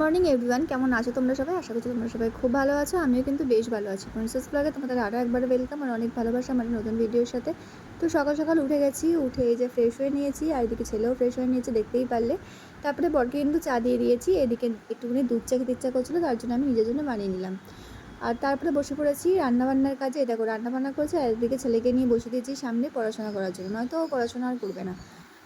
Morning everyone কেমন আছো তোমরা সবাই? আশা করছি তোমরা সবাই খুব ভালো আছো। আমিও কিন্তু বেশ ভালো আছি। প্রিন্সেস ব্লগে তোমাদের আরও একবার ওয়েলকাম আর অনেক ভালোবাসা আমার নতুন ভিডিওর সাথে। তো সকাল সকাল উঠে গেছি, উঠে এই যে ফ্রেশ হয়ে নিয়েছি, আর এদিকে ছেলেও ফ্রেশ হয়ে নিয়েছে, দেখতেই পারলে। তারপরে বরকে কিন্তু চা দিয়ে দিয়েছি, এদিকে একটুখানি দুধ চা খেতে ইচ্ছা করছিল, তার জন্য আমি নিজের জন্য বানিয়ে নিলাম। আর তারপরে বসে পড়েছি রান্নাবান্নার কাজে। এটা দেখো, রান্নাবান্না করেছি, আর এদিকে ছেলেকে নিয়ে বসে দিয়েছি সামনে পড়াশোনা করার জন্য। নয়তো পড়াশোনা আর করবে না।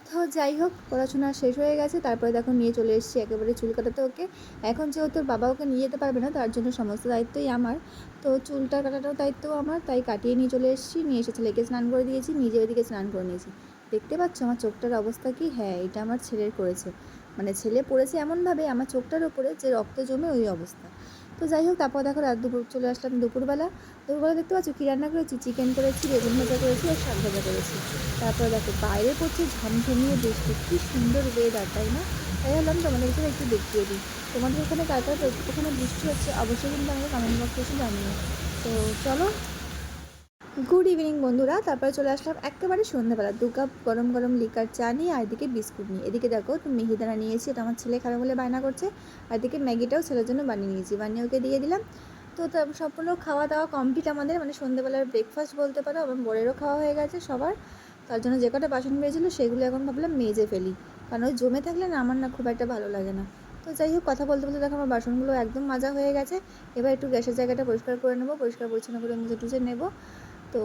তো যাই হোক, পড়াশোনা শেষ হয়ে গেছে, তারপরে দেখো নিয়ে চলে এসেছি একেবারে চুল কাটাতে ওকে। এখন যেহেতু বাবা ওকে নিয়ে যেতে পারবে না, তার জন্য সমস্ত দায়িত্বই আমার। তো চুলটা কাটাটাও দায়িত্বও আমার, তাই কাটিয়ে নিয়ে চলে এসেছি, নিয়ে এসে ছেলেকে স্নান করে দিয়েছি, নিজে ওইদিকে স্নান করে নিয়েছি। দেখতে পাচ্ছ আমার চোখটার অবস্থা কি? হ্যাঁ এটা আমার ছেলের করেছে। মানে ছেলে পড়েছে এমনভাবে, আমার চোখটার ওপরে যে রক্ত জমে ওই অবস্থা। তো যাই হোক, তারপর দেখো রাত দুপুর চলে আসলাম দুপুরবেলা। দুপুরবেলা দেখতে পাচ্ছ কী রান্না করেছি? চিকেন করেছি, বেগুন ভাজা করেছি আর শাক ভাজা করেছি। তারপর দেখো বাইরে পড়ছে ঝমঝমিয়ে বৃষ্টি। কী সুন্দর ওয়েদার তাই না? তাই ভাবলাম তোমাদের এখানে একটু দেখিয়ে দিই। তোমাদের ওখানে কার ওখানে বৃষ্টি হচ্ছে? অবশ্যই কিন্তু আমাকে কমেন্ট বক্সে এসে জানিয়ে তো চলো গুড ইভিনিং বন্ধুরা। তারপরে চলে আসলাম একেবারে সন্ধ্যাবেলা। দু কাপ গরম গরম লিকার চা নিয়ে, আর এদিকে বিস্কুট নিয়ে। এদিকে দেখো মিহিদানা নিয়েছি এটা আমার ছেলে খাবে বলে বায়না করছে। আর এদিকে ম্যাগিটাও ছেলের জন্য বানিয়ে নিয়েছি। বানিয়ে ওকে দিয়ে দিলাম। তো সম্পূর্ণ খাওয়া দাওয়া কমপ্লিট আমাদের। মানে সন্ধ্যেবেলার ব্রেকফাস্ট বলতে পারো এবং বড়েরও খাওয়া হয়ে গেছে সবার। তার জন্য যে কটা বাসন বেরিয়েছিলো সেগুলো এখন ভাবলাম মেজে ফেলি। কারণ ওই জমে থাকলে না, আমার না খুব একটা ভালো লাগে না। তো যাই হোক, কথা বলতে বলতে দেখো, আমার বাসনগুলো একদম মাজা হয়ে গেছে। এবার একটু গ্যাসের জায়গাটা পরিষ্কার করে নেব। পরিষ্কার পরিচ্ছন্ন করে মুছে টুছে নেব। তো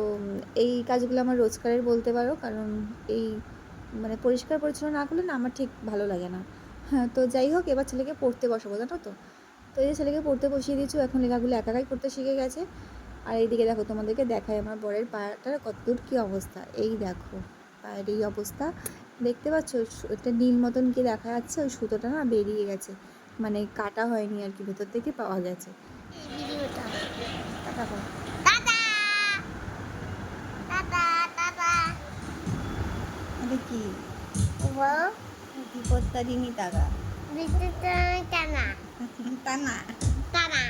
এই কাজগুলো আমার রোজকারের বলতে পারো, কারণ এই মানে পরিষ্কার পরিচ্ছন্ন না করলে না আমার ঠিক ভালো লাগে না। হ্যাঁ তো যাই হোক, এবার ছেলেকে পড়তে বসাবো, জানো তো? তো এই যে ছেলেকে পড়তে বসিয়ে দিয়েছি এখন লেখাগুলো একাকাই করতে শিখে গেছে। আর এইদিকে দেখো, তোমাদেরকে দেখায় আমার বরের পাটার কতদূর কী অবস্থা। এই দেখো, পায়ের এই অবস্থা। দেখতে পাচ্ছ? একটা নীল মতন কি দেখা যাচ্ছে? ওই সুতোটা না বেরিয়ে গেছে। মানে কাটা হয়নি আর কি, ভেতর থেকে পাওয়া গেছে। কাটা কর। এটা কি? ও বিপত্তা দিনই টাকা ভিডিওটা টানা টানা টানা